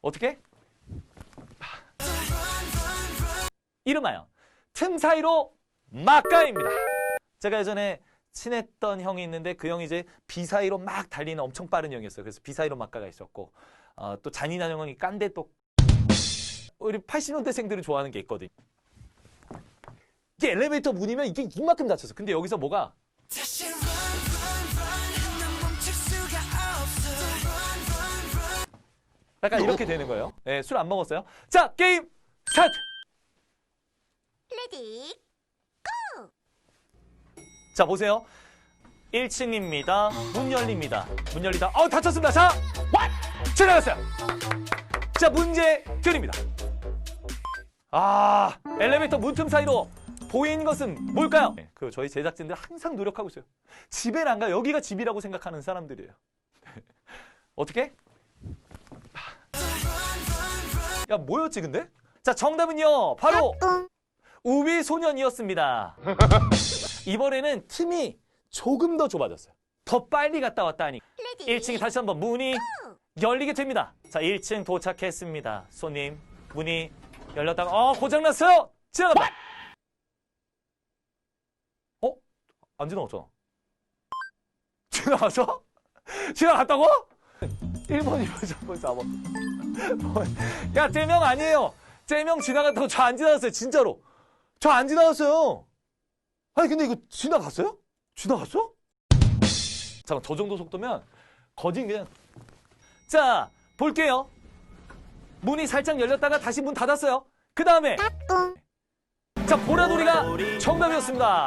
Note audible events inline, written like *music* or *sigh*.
어떻게? 이름하여 틈 사이로 막가입니다. 제가 예전에 친했던 형이 있는데 그 형이 이제 비 사이로 막 달리는 엄청 빠른 형이었어요. 그래서 비 사이로 막가가 있었고 어, 또 잔인한 형이 깐데 또 우리 80년대생들이 좋아하는 게 있거든. 이게 엘리베이터 문이면 이게 이만큼 닫혔어. 근데 여기서 뭐가 약간 이렇게 되는 거예요. 네, 술 안 먹었어요. 자, 게임 스타트! 레디 자, 보세요. 1층입니다. 문 열립니다. 문 열리다. 어, 닫혔습니다. 자, 지나갔어요. 자, 문제 드립니다. 아, 엘리베이터 문틈 사이로 보이는 것은 뭘까요? 네, 그 저희 제작진들 항상 노력하고 있어요. 집엔 안 가. 여기가 집이라고 생각하는 사람들이에요. *laughs* 어떻게? 야, 뭐였지 근데? 자, 정답은요. 바로 우비 소년이었습니다. *laughs* 이번에는 틈이 조금 더 좁아졌어요. 더 빨리 갔다 왔다 하니 레디 1층이 다시 한번 문이 열리게 됩니다. 자, 1층 도착했습니다. 손님, 문이 열렸다가 어, 고장 났어요. 지나가다. 어? 안 지나갔잖아. 지나갔어? *laughs* 지나갔다고? 1번, 2번, 3번, 4번. 야, 쟤명 아니에요. 쟤명 지나갔다고 저 안 지나갔어요. 진짜로. 저 안 지나갔어요. 아니, 근데 이거 지나갔어요? 지나갔어? 잠깐, 저 정도 속도면 거진 그냥. 자, 볼게요. 문이 살짝 열렸다가 다시 문 닫았어요. 그 다음에. 자, 보라돌이가 정답이었습니다.